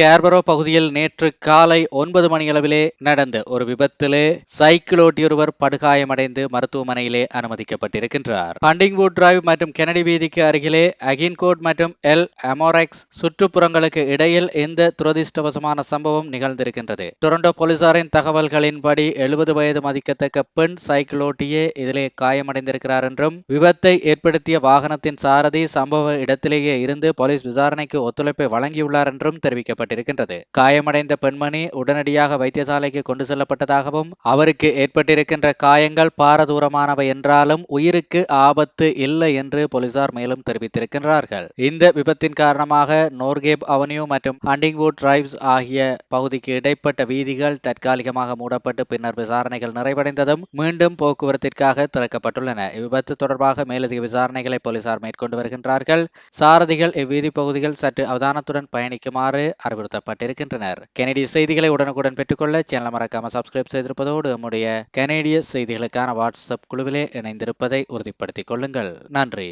ஸ்கேர்பரோ பகுதியில் நேற்று காலை ஒன்பது மணியளவிலே நடந்த ஒரு விபத்திலே சைக்கிள் ஓட்டியொருவர் படுகாயமடைந்து மருத்துவமனையிலே அனுமதிக்கப்பட்டிருக்கின்றார். பண்டிங்வுட் டிரைவ் மற்றும் கெனடி வீதிக்கு அருகிலே அகின்கோட் மற்றும் எல் அமோரெக்ஸ் சுற்றுப்புறங்களுக்கு இடையில் இந்த துரதிர்ஷ்டவசமான சம்பவம் நிகழ்ந்திருக்கின்றது. டொரண்டோ போலீசாரின் தகவல்களின்படி எழுபது வயது மதிக்கத்தக்க பெண் சைக்கிள் ஓட்டியே இதிலே காயமடைந்திருக்கிறார் என்றும் விபத்தை ஏற்படுத்திய வாகனத்தின் சாரதி சம்பவ இடத்திலேயே இருந்து போலீஸ் விசாரணைக்கு ஒத்துழைப்பை வழங்கியுள்ளார் என்றும் தெரிவிக்கப்பட்டிருக்கின்றது காயமடைந்த பெண்மணி உடனடியாக வைத்தியசாலைக்கு கொண்டு செல்லப்பட்டதாகவும் அவருக்கு ஏற்பட்டிருக்கின்ற காயங்கள் பாரதூரமானவை என்றாலும் உயிருக்கு ஆபத்து இல்லை என்று போலீசார் மேலும் தெரிவித்திருக்கின்றார்கள். இந்த விபத்தின் காரணமாக நோர்கேப் அவென்யூ மற்றும் ஹண்டிங்வுட் டிரைவ்ஸ் ஆகிய பகுதிக்கு இடைப்பட்ட வீதிகள் தற்காலிகமாக மூடப்பட்டு பின்னர் விசாரணைகள் நிறைவடைந்ததும் மீண்டும் போக்குவரத்திற்காக திறக்கப்பட்டுள்ளன. இவ்விபத்து தொடர்பாக மேலதிக விசாரணைகளை போலீசார் மேற்கொண்டு வருகின்றார்கள். சாரதிகள் இவ்வீதி பகுதிகள் சற்று அவதானத்துடன் பயணிக்குமாறு அறிவுறுத்தப்பட்டிருக்கின்றனர். கெனடிய செய்திகளை உடனுக்குடன் பெற்றுக்கொள்ள சேனலை மறக்காம சப்ஸ்கிரைப் செய்திருப்பதோடு நம்முடைய கெனடிய செய்திகளுக்கான வாட்ஸ்அப் குழுவிலே இணைந்திருப்பதை உறுதிப்படுத்திக் கொள்ளுங்கள். நன்றி.